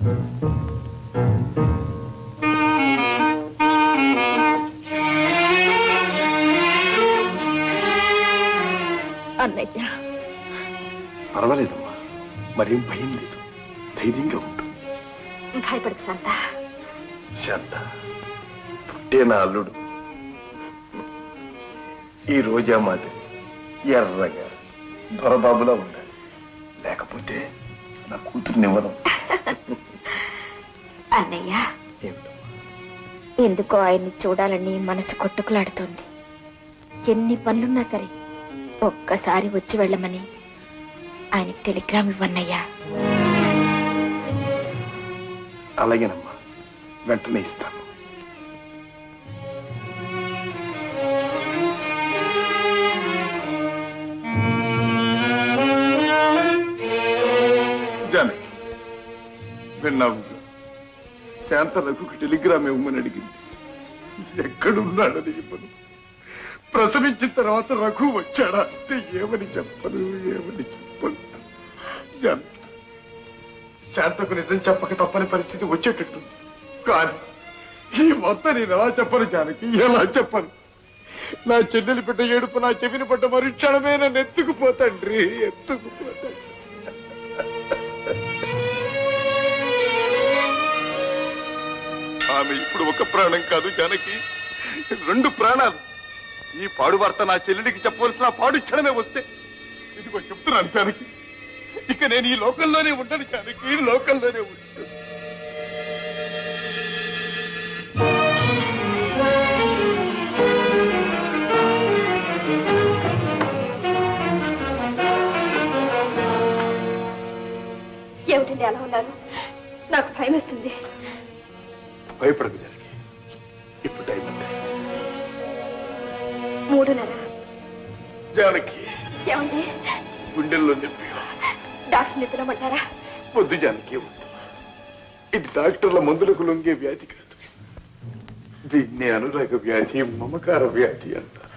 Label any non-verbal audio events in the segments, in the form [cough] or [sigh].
అన్నయ్య. పర్వాలేదమ్మా. మరేం భయం లేదు. ధైర్యంగా ఉండు. భయపడకు శాంత. శాంత పుట్టే నా అల్లుడు. ఈ రోజా మాదిరి ఎర్రగా దొరబాబులా ఉండాలి. లేకపోతే నా కూతుర్నివ్వను [laughs] అన్నయ్య. ఎందుకో ఆయన్ని చూడాలని మనసు కొట్టుకులాడుతోంది. ఎన్ని పనులున్నా సరే ఒక్కసారి వచ్చి వెళ్ళమని ఆయనకి టెలిగ్రామ్ ఇవ్వన్నయ్యా. అలాగేనమ్మా. వెంటనే ఇస్తాను. విన్నావు? శాంత రఘుకు టెలిగ్రామ్ ఇవ్వమని అడిగింది. ఎక్కడున్నాడని ఇవ్వను ప్రసవించిన తర్వాత రఘు వచ్చాడా అంటే ఏమని చెప్పను ఏమని చెప్పను. శాంతకు నిజం చెప్పక తప్పని పరిస్థితి వచ్చేటట్టు కానీ ఈ మొత్తం నేను ఎలా చెప్పను జానకి ఎలా చెప్పను? నా చెల్లెలు బిడ్డ ఏడుపు నా చెవిని పడ్డ మరుక్షణమే నన్ను ఎత్తుకుపోతండ్రి ఎత్తుకుపోతాడు ఆమె ఇప్పుడు ఒక ప్రాణం కాదు జానకి. రెండు ప్రాణాలు. ఈ పాడు వార్త నా చెల్లెలికి చెప్పవలసిన పాడు క్షణమే వస్తే ఇదిగో చెప్తున్నాను జానకి. ఇక నేను ఈ లోకంలోనే ఉండను జానకి. ఈ లోకంలోనే ఉంటాను ఏమిటండి అలా ఉన్నారు? నాకు భయం వేస్తుంది భయపడకు. జానకి ఇప్పుడు టైం అంతే మూడున్నర. జానకి ఏమండి? గుండెల్లో నొప్పి డాక్టర్ని పిలవమంటారా వద్దు జానకి వద్దు. ఇది డాక్టర్ల మందులకు లొంగే వ్యాధి కాదు. దీన్ని అనురాగ వ్యాధి మమకార వ్యాధి అంటారు.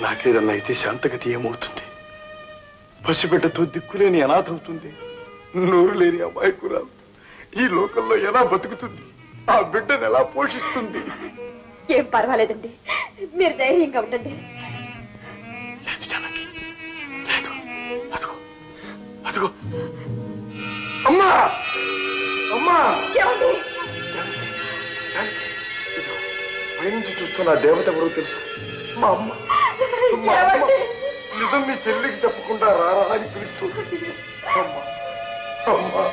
నాకేదన్నా అయితే శాంతగతి ఏమవుతుంది? పసిబిడ్డతో దిక్కులేని అనాథ అవుతుంది నోరు లేని అమాయకురాలు. ఈ లోకంలో ఎలా బతుకుతుంది? ఆ బిడ్డను ఎలా పోషిస్తుంది? ఏం పర్వాలేదండి. మీరు ధైర్యంగా ఉండండి. అదిగో. అమ్మా! అమ్మా! ఏమండి? పైనుంచి చూస్తున్న దేవత ఎవరో తెలుసు? మా అమ్మ. అమ్మ నిజం మీ చెల్లికి చెప్పకుండా రారా అని పిలుస్తుంది అమ్మా అమ్మా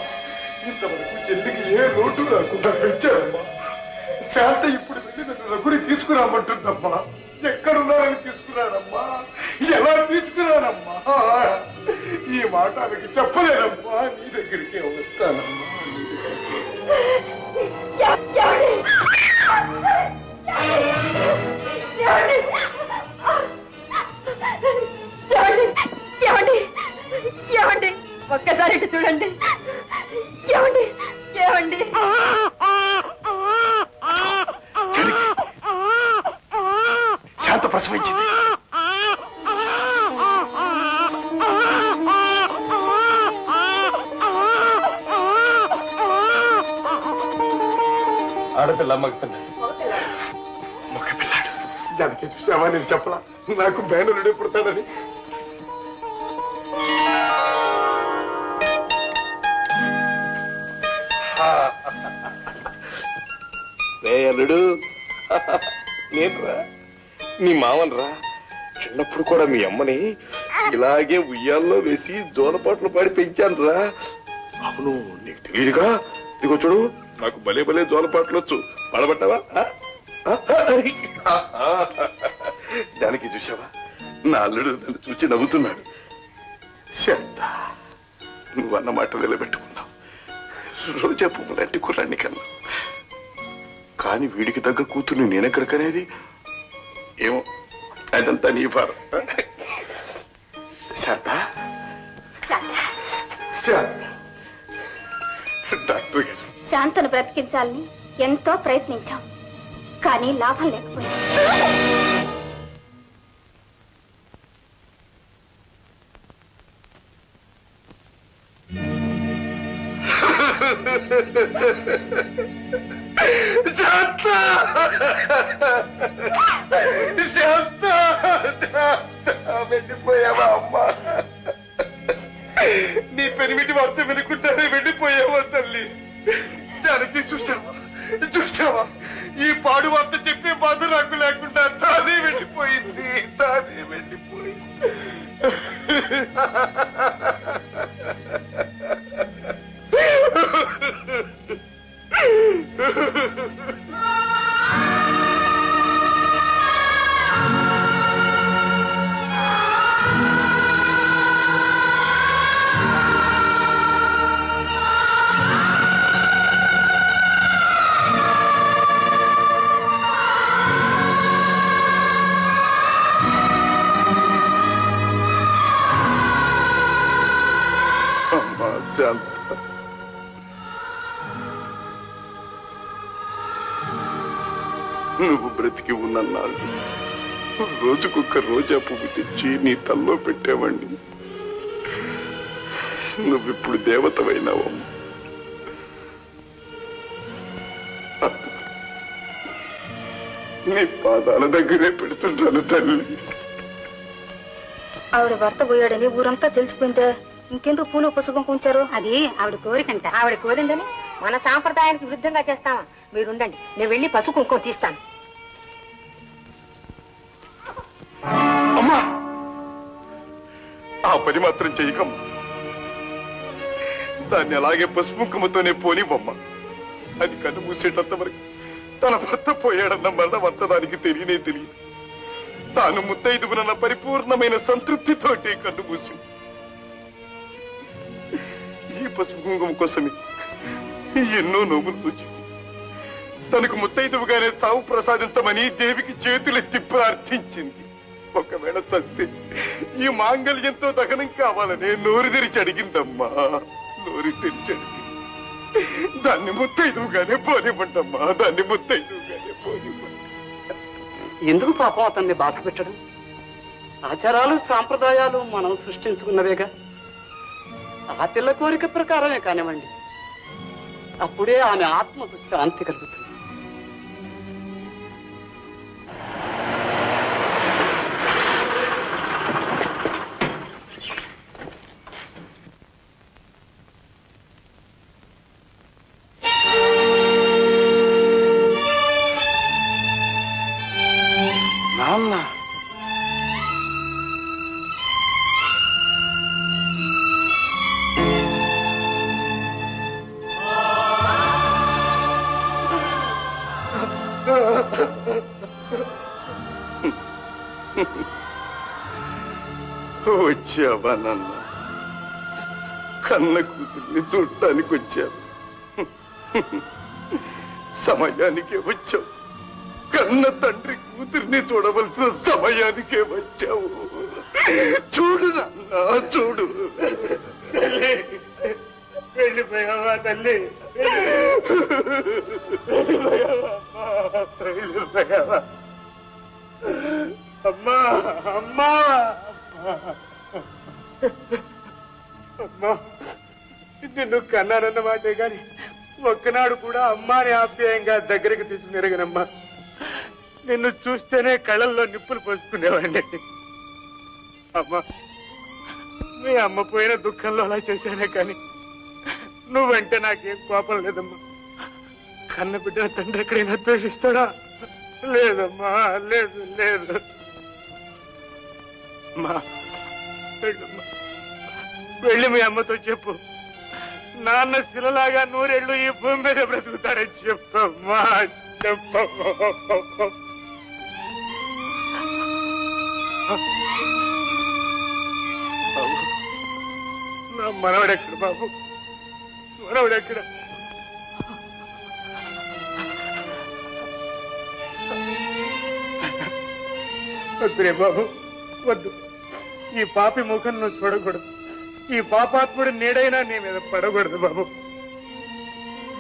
ఇంతవరకు చెల్లికి ఏ లోటు రాకుండా పెంచారమ్మా శాంత ఇప్పుడు వెళ్ళి నన్ను రఘుని తీసుకురామంటుందమ్మా. ఎక్కడున్నారని తీసుకురారమ్మా. ఎలా తీసుకురారమ్మా? ఈ మాట ఆమెకి చెప్పలేనమ్మా నీ దగ్గరికి వస్తానమ్మా. ఒక్కసారి ఇటు చూడండి. ఏమండి? ఏమండి? శాంత ప్రసవించింది ఆడపిల్ల మగపిల్ల మగపిల్లాడు జానకి చూసావా? నేను చెప్పలా. నాకు బేనరుడే పుడతాడని. నేనురా నీ మామనరా? చిన్నప్పుడు కూడా మీ అమ్మని ఇలాగే ఉయ్యాల్లో వేసి జోలపాట్లు పాడి పెంచాను రా అవును నీకు తెలియదుగా ఇదిగో చూడు నాకు భలే భలే జోలపాట్లు వచ్చు. పడబట్టావా? దానికి చూసావా నా అల్లుడు నన్ను చూచి నవ్వుతున్నాడు. శాంత నువ్వన్న మాట నిలబెట్టుకున్నావు. రోజా పువ్వు లాంటి కుర్రాన్ని కన్నా కానీ వీడికి తగ్గ కూతుర్ని నేనెక్కడికనేది? ఏమో అదంతా నీ భారం. డాక్టర్ గారు. శాంతను బ్రతికించాలని ఎంతో ప్రయత్నించాం కానీ లాభం లేకపోయింది. శాంత [laughs] శాంత వెళ్ళిపోయావా అమ్మా? నీ పెనిమిటి వార్త వినుకుంటానే వెళ్ళిపోయావా తల్లి? దానికి చూసావా చూసావా ఈ పాడు వార్త చెప్పే బాధ నాకు లేకుండా తానే వెళ్ళిపోయింది తానే వెళ్ళిపోయింది. నువ్వు బ్రతికి ఉన్నన్నాళ్ళు. రోజుకొక రోజా పువ్వు తెచ్చి నీ తల్లో పెట్టేవాణ్ణి. నువ్విప్పుడు దేవతవైనావమ్మా నీ పాదాల దగ్గరే పెడుతుంటాను తల్లి. ఆవిడ భర్త పోయాడని ఊరంతా తెలిసిపోయిందే? ఇంకెందుకు పూలు పుస్తకం ఉంచారు అది ఆవిడ కోరికంట. ఆవిడ కోరిందని మన సాంప్రదాయానికి విరుద్ధంగా చేస్తామా? మీరుండండి నేను వెళ్ళి పసుపు కుంకుమ తీస్తాను. ఆ పని మాత్రం దాన్ని అలాగే పసుపుంకుమతోనే పోనివ్వమ్మ. అది కన్ను మూసేటంత వరకు తన భర్త పోయాడన్న మరణ భర్త దానికి తెలియనే తెలియదు. తాను ముత్తైదుగునన్న పరిపూర్ణమైన సంతృప్తితోటి కన్ను మూసింది. ఈ పసుపు కుంకుమ కోసమే ఎన్నో నోములు వచ్చింది తనకు ముత్తైదువుగానే చావు ప్రసాదించమని దేవికి చేతులెత్తి ప్రార్థించింది. ఒకవేళ చస్తే ఈ మాంగళ్యంతో దహనం కావాలనే నోరు తెరిచి అడిగిందమ్మా. నోరు తెరిచి అడిగింది దాన్ని ముత్తైదువుగానే పోనివ్వండమ్మా. దాన్ని ముత్తైదువుగానే పోనివ్వండి. ఎందుకు పాపం అతన్ని బాధ పెట్టడం? ఆచారాలు సాంప్రదాయాలు మనం సృష్టించుకున్నవేగా? ఆ పిల్ల కోరిక ప్రకారమే కానివ్వండి. అప్పుడే ఆమె ఆత్మకు శాంతి కలుగుతుంది. Allah. వచ్చావా నాన్న? కన్న కూతుర్ని చూడటానికి వచ్చావు సమయానికే వచ్చావు. కన్న తండ్రి కూతుర్ని చూడవలసిన సమయానికే వచ్చావు. చూడు నాన్న చూడు. వెళ్ళిపోయావా తల్లి? వెళ్ళిపోయావా? అమ్మా అమ్మా అమ్మా. నిన్ను కన్నానన్న మాటే గాని ఒక్కనాడు కూడా అమ్మాని ఆప్యాయంగా దగ్గరికి తీసుకునిరగనమ్మా నిన్ను చూస్తేనే కళ్ళల్లో నిప్పులు పోసుకునేవాడిని. అమ్మా మీ అమ్మ పోయిన దుఃఖంలో అలా చేశానే కానీ నువ్వంటే నాకేం కోపం లేదమ్మా. కన్న బిడ్డల తండ్రి ఎక్కడైనా ద్వేషిస్తాడా? లేదమ్మా లేదు లేదు. అమ్మా వెళ్ళి మీ అమ్మతో చెప్పు. నాన్న శిలలాగా నూరేళ్ళు ఈ భూమి మీద బ్రతుకుతాడని చెప్పమ్మా చెప్పమ్మా. నా మనవడెక్కడ బాబు? మనవడెక్కడ? వద్దురే బాబు వద్దు ఈ పాపి ముఖం నువ్వు చూడకూడదు. ఈ పాపాత్ముడు నీడైనా నీ మీద పడకూడదు బాబు.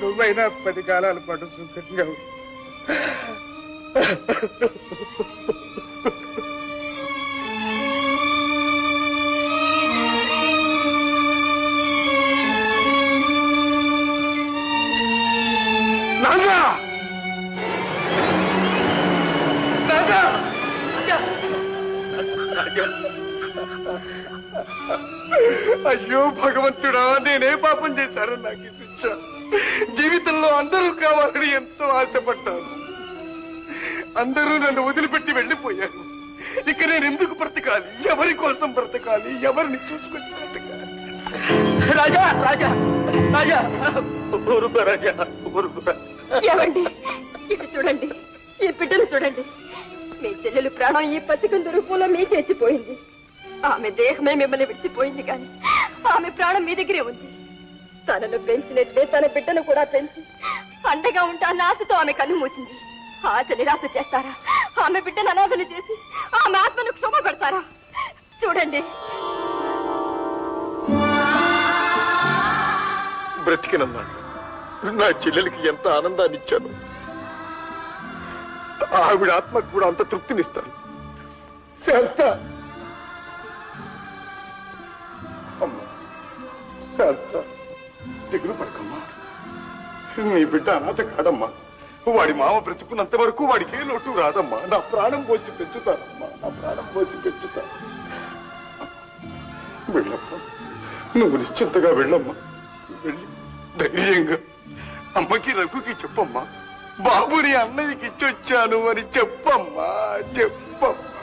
నువ్వైనా పది కాలాల పాటు సుఖంగా అయ్యో భగవంతుడా నేనే పాపం చేశారు నాకు ఈ శిక్ష. జీవితంలో అందరూ కావాలని ఎంతో ఆశపడ్డాను. అందరూ నన్ను వదిలిపెట్టి వెళ్ళిపోయారు. ఇక నేను ఎందుకు బ్రతకాలి? ఎవరి కోసం బ్రతకాలి? ఎవరిని చూసుకొని బ్రతకాలి? రాజా రాజా రాజా. ఊరుకో రాజా ఊరుకో. ఏమండి చూడండి. ఈ బిడ్డను చూడండి. మీ చెల్లెలు ప్రాణం ఈ పసికందు రూపంలో మీ ఇచ్చిపోయింది. ఆమె దేహమే మిమ్మల్ని విడిచిపోయింది కాని ఆమె ప్రాణం మీ దగ్గరే ఉంది. తనను పెంచినట్లే తన బిడ్డను కూడా పెంచి అండగా ఉంటా ఆశతో ఆమె కన్ను మూసింది. ఆశ నిరాశ చేస్తారా? ఆమె బిడ్డను అనాథను చేసి ఆమె ఆత్మను క్షోభ పెడతారా? చూడండి. బ్రతికినన్నాడు. నా చెల్లెలకి ఎంత ఆనందాన్ని ఇచ్చాను ఆవిడ ఆత్మకు కూడా అంత తృప్తినిస్తాను శాంత! అమ్మా శాంత! దిగులు పడకమ్మా. నీ బిడ్డ అనాథ కాడమ్మా వాడి మామ బ్రతుకున్నంత వరకు వాడికి ఏ లోటు రాదమ్మా. నా ప్రాణం పోసి పెంచుతానమ్మా. నా ప్రాణం పోసి పెంచుతాను. వెళ్ళమ్మా. నువ్వు నిశ్చింతగా వెళ్ళమ్మా. వెళ్ళి ధైర్యంగా అమ్మకి రఘుకి చెప్పమ్మా. బాబుని అన్నయ్యకి ఇచ్చొచ్చాను అని చెప్పమ్మా చెప్పమ్మా.